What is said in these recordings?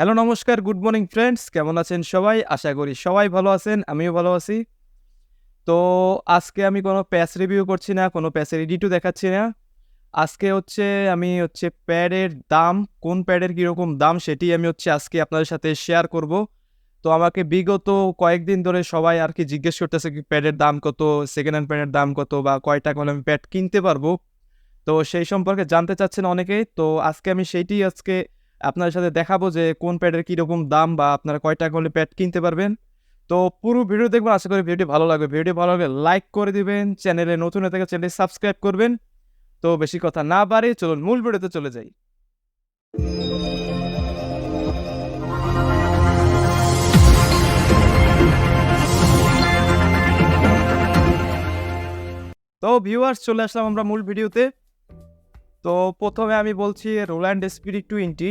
Hello, নমস্কার, good morning friends, কেমন আছেন সবাই? আশা করি সবাই ভালো আছেন, আমিও ভালো আছি। তো আজকে আমি কোনো প্যাচ রিভিউ করছি না, কোনো প্যাচের এডিটও দেখাচ্ছি না। আজকে হচ্ছে আমি হচ্ছে প্যাডের দাম, কোন প্যাডের কীরকম দাম সেটি আমি হচ্ছে আজকে আপনাদের সাথে শেয়ার করব। তো আমাকে বিগত কয়েকদিন ধরে সবাই আর কি জিজ্ঞেস করতেছে কি প্যাডের দাম কত সেকেন্ড হ্যান্ড প্যাডের দাম কত বা কয় টাকা আমি প্যাড কিনতে পারব। তো সেই সম্পর্কে জানতে চাচ্ছেন অনেকেই, তো আজকে আমি সেইটি আজকে আপনার সাথে দেখাবো যে কোন প্যাডের কীরকম দাম বা আপনারা কয় টাকা হলে প্যাড কিনতে পারবেন। তো পুরো ভিডিও দেখবেন, আশা করি ভিডিওটি ভালো লাগবে। ভিডিও ভালো লাগলে লাইক করে দিবেন, চ্যানেলে নতুন হয়ে থাকে চ্যানেলটি সাবস্ক্রাইব করবেন। তো বেশি কথা না বাড়ি চলুন মূল ভিডিওতে চলে যাই। তো ভিউয়ার্স চলে আসলাম আমরা মূল ভিডিওতে। তো প্রথমে আমি বলছি রোল্যান্ড স্পিরিট টোয়েন্টি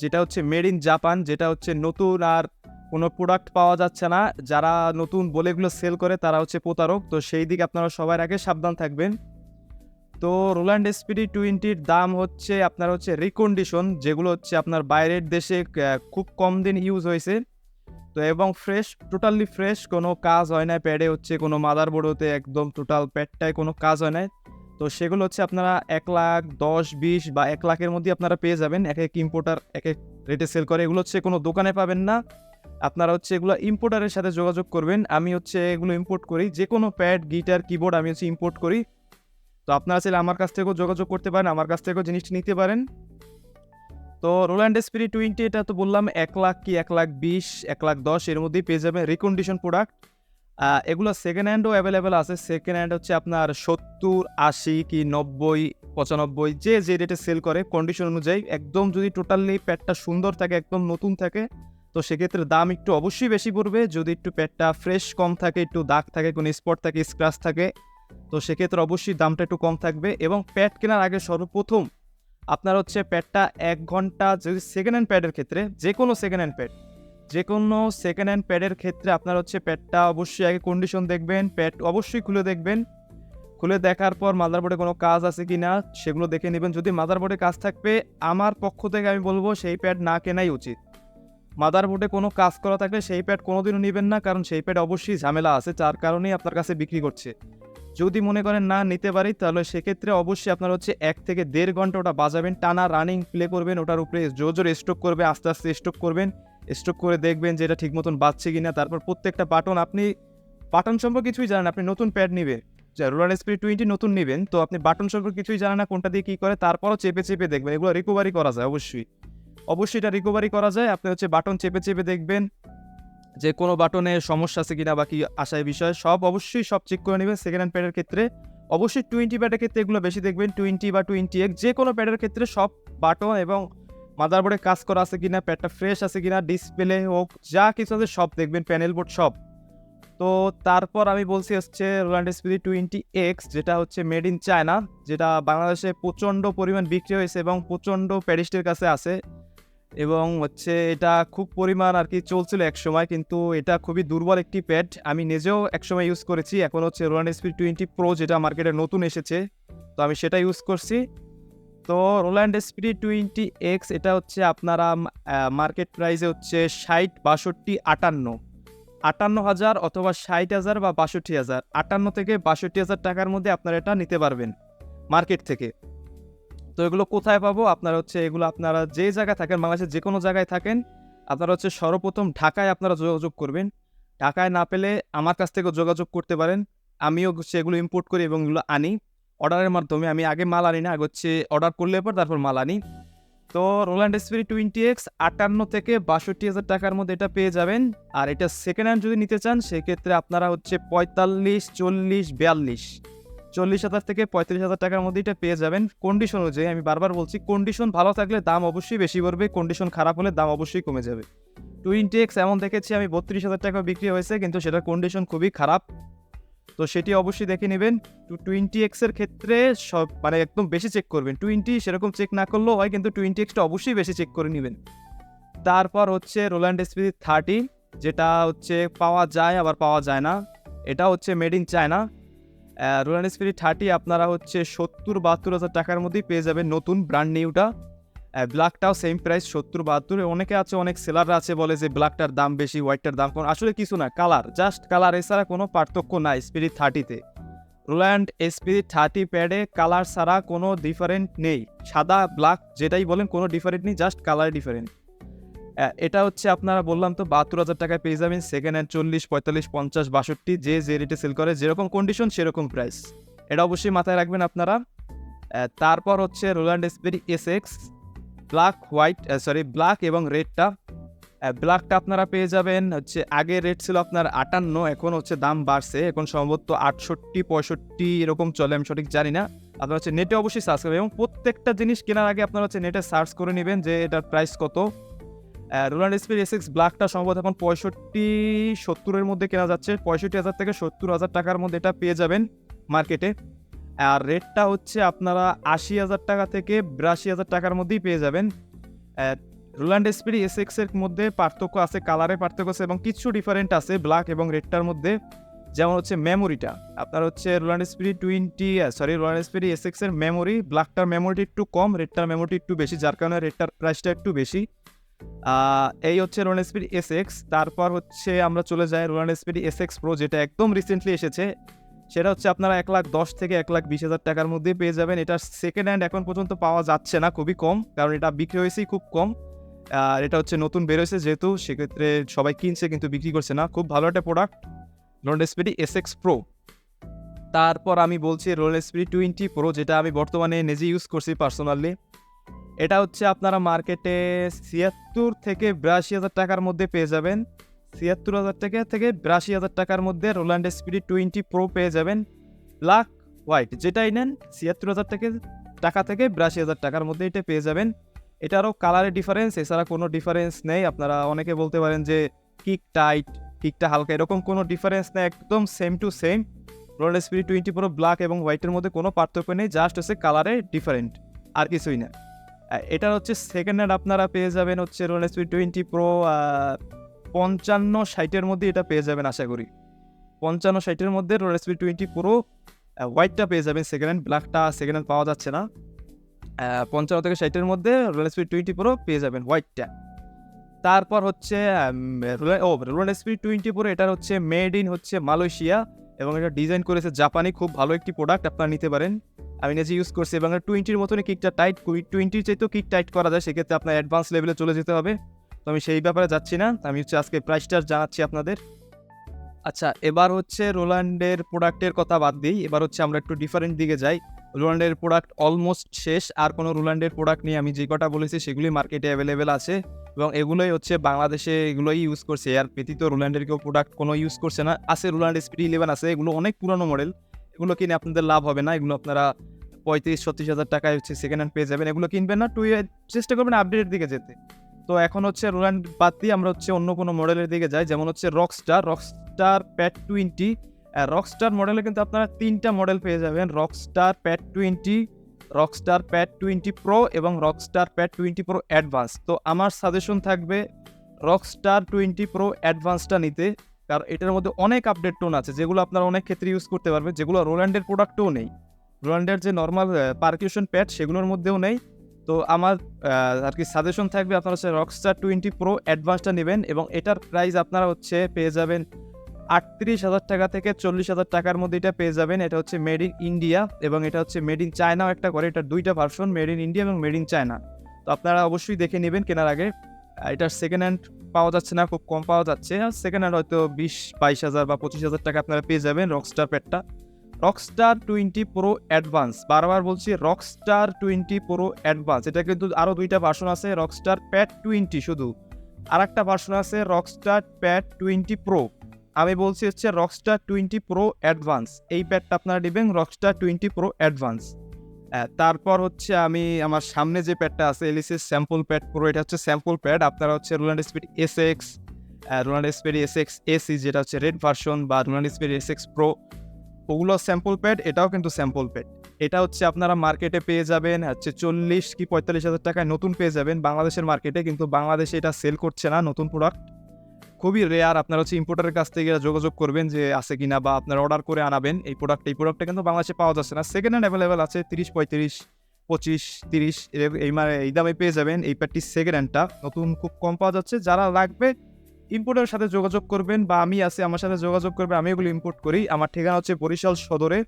যেটা হচ্ছে মেড ইন জাপান যেটা হচ্ছে নতুন আর কোনো প্রোডাক্ট পাওয়া যাচ্ছে না। যারা নতুন বলে এগুলো সেল করে, তারা হচ্ছে প্রতারক। তো সেই দিকে আপনারা সবার আগে সাবধান থাকবেন। তো রোল্যান্ড স্পিরিট টোয়েন্টির দাম হচ্ছে আপনার হচ্ছে রিকন্ডিশন যেগুলো হচ্ছে আপনার বাইরের দেশে খুব কম দিন ইউজ হয়েছে। তো এবং ফ্রেশ টোটালি ফ্রেশ কোনো কাজ হয় না। প্যাডে হচ্ছে কোনো মাদার বোর্ডতে একদম টোটাল প্যাডটায় কোনো কাজ হয় না। তো সেগুলো হচ্ছে আপনারা এক লাখ, দশ, বিশ বা এক লাখের মধ্যে আপনারা পেয়ে যাবেন। এক এক ইম্পোর্টার এক এক রেটে সেল করে। এগুলো হচ্ছে কোনো দোকানে পাবেন না। আপনারা হচ্ছে এগুলো ইম্পোর্টারের সাথে যোগাযোগ করবেন। আমি হচ্ছে এগুলো ইম্পোর্ট করি। যে কোনো প্যাড গিটার কিবোর্ড আমি হচ্ছে ইম্পোর্ট করি। তো আপনারা চাইলে আমার কাছ থেকেও যোগাযোগ করতে পারেন, আমার কাছ থেকেও জিনিসটি নিতে পারেন। তো রোল্যান্ড স্পিরিট টোয়েন্টি এটা তো বললাম, এক লাখ কি এক লাখ বিশ, এক লাখ দশ এর মধ্যেই পেয়ে যাবেন। রিকন্ডিশন প্রোডাক্ট এগুলো সেকেন্ড হ্যান্ডও অ্যাভেলেবেল আছে। সেকেন্ড হ্যান্ড হচ্ছে আপনার সত্তর, আশি কি নব্বই, পঁচানব্বই, যে যে রেটে সেল করে কন্ডিশন অনুযায়ী একদম যদি টোটালি প্যাডটা সুন্দর থাকে, একদম নতুন থাকে, তো সেক্ষেত্রে দাম একটু অবশ্যই বেশি পড়বে। যদি একটু প্যাডটা ফ্রেশ কম থাকে, একটু দাগ থাকে, কোনো স্পট থাকে স্ক্র্যাচ থাকে, তো সেক্ষেত্রে অবশ্যই দামটা একটু কম থাকবে। এবং প্যাড কেনার আগে সর্বপ্রথম আপনার হচ্ছে প্যাডটা এক ঘণ্টা যদি সেকেন্ড হ্যান্ড প্যাডের ক্ষেত্রে যে কোনো সেকেন্ড হ্যান্ড প্যাড যে কোনো সেকেন্ড হ্যান্ড প্যাডের ক্ষেত্রে আপনার হচ্ছে প্যাডটা অবশ্যই আগে কন্ডিশন দেখবেন প্যাড অবশ্যই খুলে দেখবেন। খুলে দেখার পর মাদারবোর্ডে কোনো কাজ আছে কি না সেগুলো দেখে নেবেন। যদি মাদারবোর্ডে কাজ থাকবে, আমার পক্ষ থেকে আমি বলব সেই প্যাড না কেনাই উচিত। মাদারবোর্ডে কোনো কাজ করা থাকলে সেই প্যাড কোনোদিনও নেবেন না, কারণ সেই প্যাড অবশ্যই ঝামেলা আছে, যার কারণেই আপনার কাছে বিক্রি করছে। যদি মনে করেন না নিতে পারি, তাহলে সেক্ষেত্রে অবশ্যই আপনার হচ্ছে এক থেকে দেড় ঘণ্টা ওটা বাজাবেন, টানা রানিং প্লে করবেন, ওটার উপরে জোর জোরে স্ট্রোক করবে আস্তে আস্তে স্ট্রোক করবেন। স্ট্রোক করে দেখবেন যে এটা ঠিক মতন বাজছে কিনা। তারপর প্রত্যেকটা বাটন আপনি বাটন সম্পর্কে কিছুই জানেন আপনি নতুন প্যাড নেবেন। রোলার স্পিড টোয়েন্টি নতুন নেবেন, তো আপনি বাটন সম্পর্কে কিছুই জানেন না কোনটা দিয়ে কী করে, তারপরও চেপে চেপে দেখবেন। এগুলো রিকভারি করা যায় অবশ্যই। অবশ্যই এটা রিকভারি করা যায়। আপনি হচ্ছে বাটন চেপে চেপে দেখবেন যে কোনো বাটনে সমস্যা আছে কিনা বা কি আশায় বিষয়, সব অবশ্যই সব চেক করে নেবেন সেকেন্ড হ্যান্ড প্যাডের ক্ষেত্রে। অবশ্যই টোয়েন্টি প্যাডের ক্ষেত্রে এগুলো বেশি দেখবেন। টোয়েন্টি বা টোয়েন্টি এক যে কোনো প্যাডের ক্ষেত্রে সব বাটন এবং মাদারবোর্ডে কাজ করা আছে কিনা প্যাডটা ফ্রেশ আছে কিনা ডিসপ্লে হোক, যা কিছু আছে সব দেখবেন প্যানেল বোর্ড সব। তো তারপর আমি বলছি হচ্ছে রোল্যান্ড স্পিডি টোয়েন্টি এক্স যেটা হচ্ছে মেড ইন চায়না যেটা বাংলাদেশে প্রচণ্ড পরিমাণ বিক্রি হয়েছে এবং প্রচণ্ড প্যারিস্টের কাছে আছে। এবং হচ্ছে এটা খুব পরিমাণ আর কি চলছিল এক সময়, কিন্তু এটা খুবই দুর্বল একটি প্যাড আমি নিজেও এক সময় ইউজ করেছি, এখন হচ্ছে রোল্যান্ড স্পিড টোয়েন্টি প্রো যেটা মার্কেটে নতুন এসেছে, তো আমি সেটা ইউজ করছি। তো রোল্যান্ড স্পিডি টোয়েন্টি এক্স এটা হচ্ছে আপনারা মার্কেট প্রাইসে হচ্ছে ষাট, বাষট্টি, আটান্ন। আটান্ন হাজার অথবা ষাট হাজার বা বাষট্টি হাজার। আটান্ন থেকে বাষট্টি হাজার টাকার মধ্যে আপনারা এটা নিতে পারবেন মার্কেট থেকে। তো এগুলো কোথায় পাবো? আপনারা হচ্ছে এগুলো আপনারা যে জায়গায় থাকেন, বাংলাদেশের যে কোনো জায়গায় থাকেন, আপনারা হচ্ছে সর্বপ্রথম ঢাকায় আপনারা যোগাযোগ করবেন। ঢাকায় না পেলে আমার কাছ থেকেও যোগাযোগ করতে পারেন। আমিও সেগুলো ইম্পোর্ট করি এবং এগুলো আনি। অর্ডারের মাধ্যমে। আমি আগে মাল আনি না, আগে হচ্ছে অর্ডার করলে পর তারপর মাল আনি। তো রোল্যান্ড স্পিরি টোয়েন্টি এক্স আটান্ন থেকে বাষট্টি হাজার টাকার মধ্যে এটা পেয়ে যাবেন। আর এটা সেকেন্ড হ্যান্ড যদি নিতে চান, সেক্ষেত্রে আপনারা হচ্ছে পঁয়তাল্লিশ, চল্লিশ, বিয়াল্লিশ। চল্লিশ হাজার থেকে পঁয়ত্রিশ হাজার টাকার মধ্যে এটা পেয়ে যাবেন। কন্ডিশন অনুযায়ী আমি বারবার বলছি কন্ডিশন ভালো থাকলে দাম অবশ্যই বেশি পড়বে কন্ডিশন খারাপ হলে দাম অবশ্যই কমে যাবে। টোয়েন্টি এক্স এমন দেখেছি, আমি বত্রিশ হাজার টাকা বিক্রি হয়েছে, কিন্তু সেটার কন্ডিশন খুবই খারাপ। তো সেটি অবশ্যই দেখে নেবেন। টু টোয়েন্টি এক্সের ক্ষেত্রে সব মানে একদম বেশি চেক করবেন। টোয়েন্টি সেরকম চেক না করলেও হয়, কিন্তু টোয়েন্টি এক্সটা অবশ্যই বেশি চেক করে নেবেন। তারপর হচ্ছে রোল্যান্ড এসপি থার্টি যেটা হচ্ছে পাওয়া যায়, আবার পাওয়া যায় না। এটা হচ্ছে made in China Roland spirit thirty আপনারা হচ্ছে সত্তর, বাহাত্তর হাজার টাকার মধ্যেই পেয়ে যাবেন নতুন ব্র্যান্ড নিউটা ব্ল্যাকটাও সেম প্রাইস সত্তর, বাহাত্তর। অনেকে আছে, অনেক সেলাররা আছে, বলে যে ব্ল্যাকটার দাম বেশি হোয়াইটটার দাম কম। আসলে কিছু না কালার জাস্ট কালার এছাড়া কোনো পার্থক্য নাই স্পিরিট থার্টিতে রোল্যান্ড স্পিরিট থার্টি প্যাডে কালার ছাড়া কোনো ডিফারেন্ট নেই। সাদা ব্ল্যাক যেটাই বলেন, কোনো ডিফারেন্ট নেই জাস্ট কালার ডিফারেন্ট এটা হচ্ছে আপনারা বললাম তো, বাহাত্তর হাজার টাকায় পেয়ে যাবেন সেকেন্ড হ্যান্ড চল্লিশ, পঁয়তাল্লিশ, পঞ্চাশ, বাষট্টি, যে যে রেটে সেল করে, যেরকম কন্ডিশন সেরকম প্রাইস এটা অবশ্যই মাথায় রাখবেন আপনারা। তারপর হচ্ছে Roland spirit S X black white sorry black এবং রেডটা ব্ল্যাকটা আপনারা পেয়ে যাবেন হচ্ছে আগে রেট ছিল আপনার আটান্ন, এখন হচ্ছে দাম বাড়ছে, এখন সম্ভবত আটষট্টি, পঁয়ষট্টি এরকম চলে, আমি সঠিক জানি না। আপনার হচ্ছে নেটে অবশ্যই সার্চ করবেন এবং প্রত্যেকটা জিনিস কেনার আগে আপনারা হচ্ছে নেটে সার্চ করে নেবেন যে এটার প্রাইস কত। রোল্যান্ড স্পিড এস এক্স ব্ল্যাকটা সম্ভবত এখন পঁয়ষট্টি, সত্তরের মধ্যে কেনা যাচ্ছে, পঁয়ষট্টি হাজার থেকে সত্তর হাজার টাকার মধ্যে এটা পেয়ে যাবেন মার্কেটে আর রেটটা হচ্ছে আপনারা আশি হাজার টাকা থেকে বিরাশি হাজার টাকার মধ্যেই পেয়ে যাবেন। রোল্যান্ড স্পিডি এস এক্সের মধ্যে পার্থক্য আছে কালারে পার্থক্য আছে এবং কিছু ডিফারেন্ট আছে ব্ল্যাক এবং রেডটার মধ্যে। যেমন হচ্ছে মেমোরিটা আপনার হচ্ছে Roland speedy twenty sorry Roland speedy S এক্সের মেমোরি ব্ল্যাকটার মেমোরিটি একটু কম রেডটার মেমোরিটি একটু বেশি, যার কারণে রেডটার প্রাইসটা একটু বেশি। এই হচ্ছে রোল্যান্ড স্পিড এস এক্স তারপর হচ্ছে আমরা চলে যাই Roland speed S X pro যেটা একদম রিসেন্টলি এসেছে। সেটা হচ্ছে আপনারা এক লাখ দশ থেকে এক লাখ বিশ হাজার টাকার মধ্যে পেয়ে যাবেন। এটা সেকেন্ড হ্যান্ড এখন পর্যন্ত পাওয়া যাচ্ছে না, খুবই কম, কারণ এটা বিক্রি হয়েছেই খুব কম। আর এটা হচ্ছে নতুন বেরোয়েছে যেহেতু, সেক্ষেত্রে সবাই কিনছে কিন্তু বিক্রি করছে না। খুব ভালো একটা product Roland speedy S X pro তারপর আমি বলছি রোল্যান্ড স্পিডি টোয়েন্টি প্রো যেটা আমি বর্তমানে নিজে ইউজ করছি পার্সোনালি এটা হচ্ছে আপনারা মার্কেটে ছিয়াত্তর থেকে বিরাশি হাজার টাকার মধ্যে পেয়ে যাবেন। ছিয়াত্তর হাজার টাকা থেকে বিরাশি হাজার টাকার মধ্যে রোল্যান্ড স্পিডি টোয়েন্টি প্রো পেয়ে যাবেন। ব্ল্যাক হোয়াইট যেটাই নেন, ছিয়াত্তর হাজার থেকে টাকা থেকে বিরাশি হাজার টাকার মধ্যে এটা পেয়ে যাবেন। এটারও কালারের ডিফারেন্স এছাড়া কোনো ডিফারেন্স নেই। আপনারা অনেকে বলতে পারেন যে কিক টাইট কিকটা হালকা, এরকম কোনো ডিফারেন্স নেই, একদম same to same Roland speedy twenty pro black এবং হোয়াইটের মধ্যে কোনো পার্থক্য নেই জাস্ট হচ্ছে কালারে ডিফারেন্ট আর কিছুই না। এটার হচ্ছে সেকেন্ড হ্যান্ড আপনারা পেয়ে যাবেন হচ্ছে রোল্যান্ড স্পিড টোয়েন্টি প্রো পঞ্চান্ন ষাটের মধ্যে এটা পেয়ে যাবেন আশা করি। পঞ্চান্ন ষাটের মধ্যে রোল্যান্ড স্পিড টোয়েন্টি প্রো হোয়াইটটা পেয়ে যাবেন সেকেন্ড হ্যান্ড ব্ল্যাকটা সেকেন্ড হ্যান্ড পাওয়া যাচ্ছে না। পঞ্চান্ন থেকে ষাটের মধ্যে রোল্যান্ড স্পিড টোয়েন্টি প্রো পেয়ে যাবেন হোয়াইটটা তারপর হচ্ছে ও রোল্যান্ড স্পিড টোয়েন্টি প্রো এটার হচ্ছে মেড ইন হচ্ছে মালয়েশিয়া এবং এটা ডিজাইন করেছে জাপানি, খুব ভালো একটি প্রোডাক্ট আপনারা নিতে পারেন। আমি নিজে ইউজ করছি এবং টোয়েন্টির মতনই কিকটা টাইট টোয়েন্টির চাইতেও কিক টাইট করা যায়, সেক্ষেত্রে আপনার অ্যাডভান্স লেভেলে চলে যেতে হবে। তো আমি সেই ব্যাপারে যাচ্ছি না। আমি হচ্ছে আজকে প্রাইসটা জানাচ্ছি আপনাদের। আচ্ছা এবার হচ্ছে রোল্যান্ডের প্রোডাক্টের কথা বাদ দিই। এবার হচ্ছে আমরা একটু ডিফারেন্ট দিকে যাই। রোল্যান্ডের প্রোডাক্ট অলমোস্ট শেষ। আর কোনো রোল্যান্ডের প্রোডাক্ট নিয়ে আমি যে কটা বলেছি সেগুলি মার্কেটে অ্যাভেলেবেল আছে। এবং এগুলোই হচ্ছে বাংলাদেশে এগুলোই ইউজ করছে। আর ব্যতীত রোল্যান্ডের কেউ প্রোডাক্ট কোনো ইউজ করছে না। আছে রোল্যান্ড স্পিড ইলেভেন আছে। এগুলো অনেক পুরনো মডেল এগুলো কিনে আপনাদের লাভ হবে না। এগুলো আপনারা পঁয়ত্রিশ, ছত্রিশ হাজার টাকায় হচ্ছে সেকেন্ড হ্যান্ড পেয়ে যাবেন। এগুলো কিনবেন না। টু চেষ্টা করবেন আপডেটের দিকে যেতে। তো এখন হচ্ছে রোল্যান্ড বাদ দিয়ে আমরা হচ্ছে অন্য কোনো মডেলের দিকে যাই। যেমন হচ্ছে rockstar rockstar pat twenty rockstar মডেলে কিন্তু আপনারা তিনটা মডেল পেয়ে যাবেন। Rockstar pat twenty rockstar pad twenty pro এবং rockstar pad twenty pro advance তো আমার সাজেশন থাকবে রকস্টার টোয়েন্টি প্রো অ্যাডভান্সটা নিতে। কারণ এটার মধ্যে অনেক আপডেট টোন আছে, যেগুলো আপনারা অনেক ক্ষেত্রে ইউজ করতে পারবেন। যেগুলো রোল্যান্ডের প্রোডাক্টও নেই। রোল্যান্ডের যে নর্মাল পার্কিউশন প্যাড সেগুলোর মধ্যেও নেই। তো আমার আর কি সাজেশন থাকবে আপনারা হচ্ছে রকস্টার টোয়েন্টি প্রো অ্যাডভান্সটা নেবেন এবং এটার প্রাইস আপনারা হচ্ছে পেয়ে যাবেন আটত্রিশ হাজার টাকা থেকে চল্লিশ হাজার টাকার মধ্যে এটা পেয়ে যাবেন। এটা হচ্ছে মেড ইন ইন্ডিয়া এবং এটা হচ্ছে মেড ইন চায়নাও একটা করে। এটার দুইটা ভার্সন মেড ইন ইন্ডিয়া এবং মেড ইন চায়না তো আপনারা অবশ্যই দেখে নেবেন কেনার আগে। এটার সেকেন্ড হ্যান্ড পাওয়া যাচ্ছে না, খুব কম পাওয়া যাচ্ছে। সেকেন্ড হ্যান্ড হয়তো বিশ, বাইশ হাজার বা পঁচিশ হাজার টাকা আপনারা পেয়ে যাবেন রকস্টার প্যাডটা রকস্টার টোয়েন্টি প্রো অ্যাডভান্স বারবার বলছি রকস্টার টোয়েন্টি প্রো অ্যাডভান্স এটা কিন্তু আরও দুইটা ভার্সন আছে রকস্টার প্যাড টোয়েন্টি শুধু। আর একটা ভার্সন আছে রকস্টার প্যাড টোয়েন্টি প্রো আমি বলছি হচ্ছে রকস্টার টোয়েন্টি প্রো অ্যাডভান্স এই প্যাডটা আপনারা নেবেন রকস্টার টোয়েন্টি প্রো অ্যাডভান্স তারপর হচ্ছে আমি আমার সামনে যে প্যাডটা আছে এলিসিস স্যাম্পল প্যাড প্রো এটা হচ্ছে স্যাম্পল প্যাড আপনারা হচ্ছে Roland speed S X Roland speed S X AC যেটা হচ্ছে রেড ভার্সন বা Roland speed S X pro ওগুলো স্যাম্পল প্যাড এটাও কিন্তু স্যাম্পল প্যাড এটা হচ্ছে আপনারা মার্কেটে পেয়ে যাবেন, হচ্ছে চল্লিশ কি পঁয়তাল্লিশ হাজার টাকায় নতুন পেয়ে যাবেন। বাংলাদেশের মার্কেটে কিন্তু বাংলাদেশে এটা সেল করছে না নতুন প্রোডাক্ট খুবই রেয়ার আপনারা হচ্ছে ইম্পোর্টারের কাছ থেকে যোগাযোগ করবেন যে আছে কিনা বা আপনারা অর্ডার করে আনাবেন এই প্রোডাক্ট এই প্রোডাক্টটা কিন্তু বাংলাদেশে পাওয়া যাচ্ছে না। সেকেন্ড হ্যান্ড অ্যাভেলেবেল আছে, তিরিশ, পঁয়ত্রিশ, পঁচিশ, তিরিশ এই মানে এই দামে পেয়ে যাবেন এই প্যাডটি সেকেন্ড হ্যান্ডটা নতুন খুব কম পাওয়া যাচ্ছে। যারা লাগবে ইম্পোর্টের সাথে যোগাযোগ করবেন বা আমি আছি, আমার সাথে যোগাযোগ করবে, আমি এগুলো ইম্পোর্ট করি। আমার ঠিকানা হচ্ছে বরিশাল সদরে।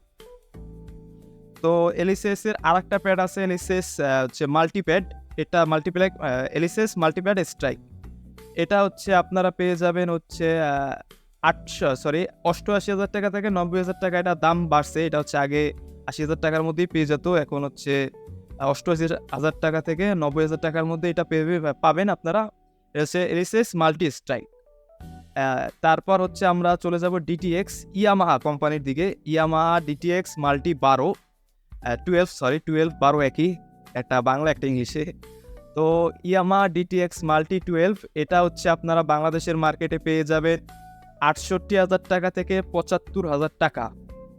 তো এলিসেস এর আর একটা প্যাড আছে এলিসেস হচ্ছে মাল্টিপ্যাড এটা মাল্টিপ্যাড এলিসেস মাল্টিপ্যাড স্ট্রাইক এটা হচ্ছে আপনারা পেয়ে যাবেন হচ্ছে আটশো সরি অষ্টআশি হাজার টাকা থেকে নব্বই হাজার টাকা। এটা দাম বাড়ছে, এটা হচ্ছে আগে আশি হাজার টাকার মধ্যেই পেয়ে যেত, এখন হচ্ছে অষ্টআশি হাজার টাকা থেকে নব্বই হাজার টাকার মধ্যে এটা পেয়ে পাবেন আপনারা। হচ্ছে মাল্টি স্ট্রাইক তারপর হচ্ছে আমরা চলে যাব ডিটিএক্স ইয়ামাহা কোম্পানির দিকে। ইয়ামাহা ডিটিএক্স মাল্টি বারো টুয়েলভ সরি টুয়েলভ বারো একই, একটা বাংলা, একটা ইংলিশে। তো ইয়ামা ডিটিএক্স মাল্টি টুয়েলভ এটা হচ্ছে আপনারা বাংলাদেশের মার্কেটে পেয়ে যাবেন আটষট্টি হাজার টাকা থেকে পঁচাত্তর হাজার টাকা।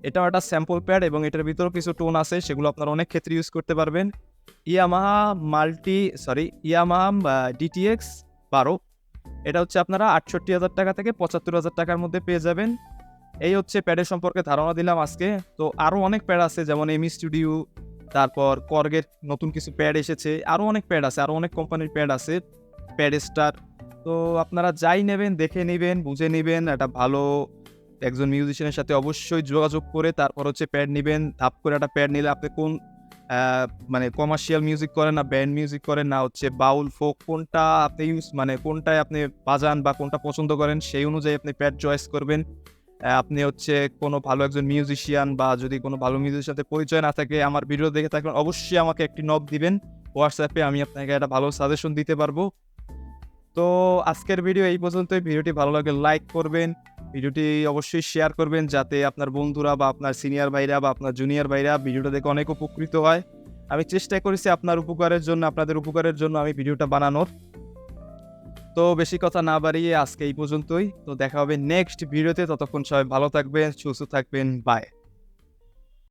এটাও একটা স্যাম্পল প্যাড এবং এটার ভিতরেও কিছু টোন আছে, সেগুলো আপনারা অনেক ক্ষেত্রে ইউজ করতে পারবেন। Yamaha multi sorry Yamaha DTX বারো। এটা হচ্ছে আপনারা আটষট্টি হাজার টাকা থেকে পঁচাত্তর হাজার টাকার মধ্যে পেয়ে যাবেন। এই হচ্ছে প্যাডের সম্পর্কে ধারণা দিলাম আজকে। তো আরও অনেক প্যাড আছে, যেমন এমি স্টুডিও, তারপর কর্গের নতুন কিছু প্যাড এসেছে। আরও অনেক প্যাড আছে আরও অনেক কোম্পানির প্যাড আছে, প্যাড স্টার। তো আপনারা যাই নেবেন, দেখে নেবেন, বুঝে নেবেন, একটা ভালো একজন মিউজিশিয়ানের সাথে অবশ্যই যোগাযোগ করে তারপর হচ্ছে প্যাড নেবেন। ধাপ করে একটা প্যাড নিলে আপনি কোন মানে কমার্শিয়াল মিউজিক করেন না ব্যান্ড মিউজিক করেন না, হচ্ছে বাউল ফোক কোনটা আপনি ইউজ মানে কোনটায় আপনি বাজান বা কোনটা পছন্দ করেন, সেই অনুযায়ী আপনি প্যাড চয়েস করবেন। আপনি হচ্ছে কোনো ভালো একজন মিউজিশিয়ান বা যদি কোনো ভালো মিউজিশিয়ান সাথে পরিচয় না থাকে, আমার ভিডিও দেখে থাকবেন অবশ্যই আমাকে একটি নক দিবেন। হোয়াটসঅ্যাপে আমি আপনাকে একটা ভালো সাজেশন দিতে পারব। তো আজকের ভিডিও এই পর্যন্তই। ভিডিওটি ভালো লাগে লাইক করবেন। ভিডিওটি অবশ্যই শেয়ার করবেন যাতে আপনার বন্ধুরা বা আপনার সিনিয়র ভাইরা বা আপনার জুনিয়র ভাইরা ভিডিওটা দেখে অনেক উপকৃত হয়। আমি চেষ্টা করেছি আপনার উপকারের জন্য, আপনাদের উপকারের জন্য আমি ভিডিওটা বানানোর। তো বেশি কথা না বাড়িয়ে আজকে এই পর্যন্তই। তো দেখা হবে নেক্সট ভিডিওতে ততক্ষণ সবাই ভালো থাকবেন, সুস্থ থাকবেন। বাই